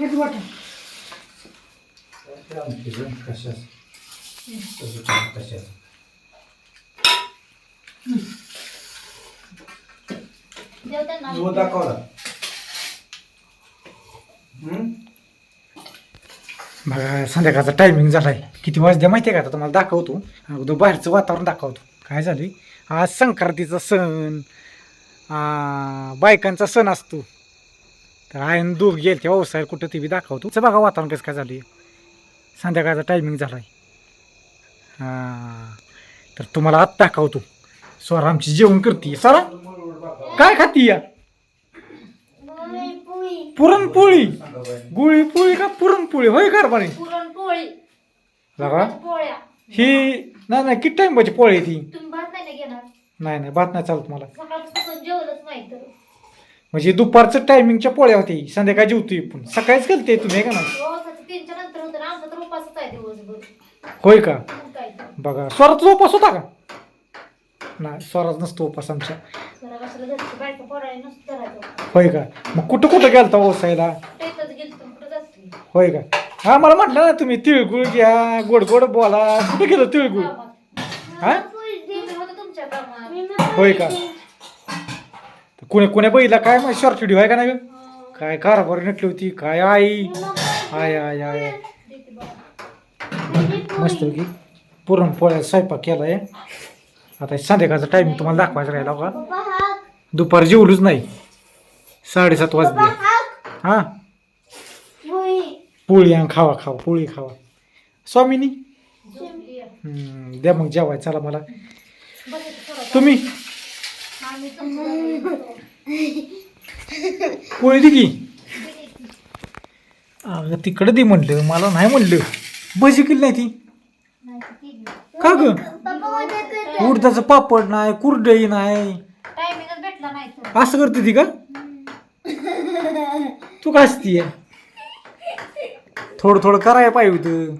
हेच कशाच कशाच दाखवला? बघा संध्याकाळचा टायमिंग झालाय किती वाजले माहिती आहे का आता तुम्हाला दाखवतो अगोदर बाहेरचं वातावरण दाखवतो काय झालं आज संक्रांतीचा सण आ, बायकांचा सण असतो तर आयन दूर गेल त्या व्यवसाय कुठं ते बी दाखवतो. तर बघा वातावरण कसं काय झालं संध्याकाळचा टायमिंग झालाय. हा. तर तुम्हाला आत दाखवतो. स्वरा आमची जेवण करते स्वरा काय खाती या? पुरणपोळी. गुळी पोळी का पुरणपोळी? होय कारभारी पुरणपोळी. बघा. पोळ्या ही नाही नाही किती टाइम पाहिजे पोळी ती? तुम्ही भात नाही ना घेणार? नाही नाही भात नाही चालत मला. म्हणजे दुपारचं टायमिंगच्या पोळ्या होती संध्याकाळी जेवतोय पण. सकाळीच गेलते तुम्ही हे का नाही? नंतर होतं ना आमचा तर उपासच आहे दिवसभर. होय का? मग काय तर. बघा स्वराचा उपास होता का? नाही स्वराच नसतो उपास आमच्या जरा कशाला घरची बायका पोरायला नसतं करायचं होय का? मग कुठं कुठं गेलता व्यवसायाला टेकच गेली तर कुठं जाते होय का? हा मला म्हटलं ना तुम्ही तिळगुळ घ्या गोड गोड बोला. कुठं गेलं तिळगुळ? हा? तुम्ही होतं तुमच्या कामात. होय का? कोणी कुण्या बैला काय मग शॉर्ट व्हिडिओ आहे का नाही? गं? काय कारभार नटली होती काय आई? I I I. मस्त की पुरणपोळ्या स्वयंपाक केला आहे आता संध्याकाळचा टायमिंग तुम्हाला दाखवायचा राहिला का दुपार जेवलूच नाही. साडेसात वाजले. हां? पोळी आणि खावा खावा पोळी खावा. स्वामीनी? द्या मग जेवाय चला मला. तुम्ही? पोळी दे की. अगं तिकडं दे म्हणलं मला नाही म्हणलं. भजी केली नाही ती. का ग? उडदाचं पापड नाही कुरडई नाही. असं करते ती का? तू का असती थोडं थोडं करायला पाहिजे होतं.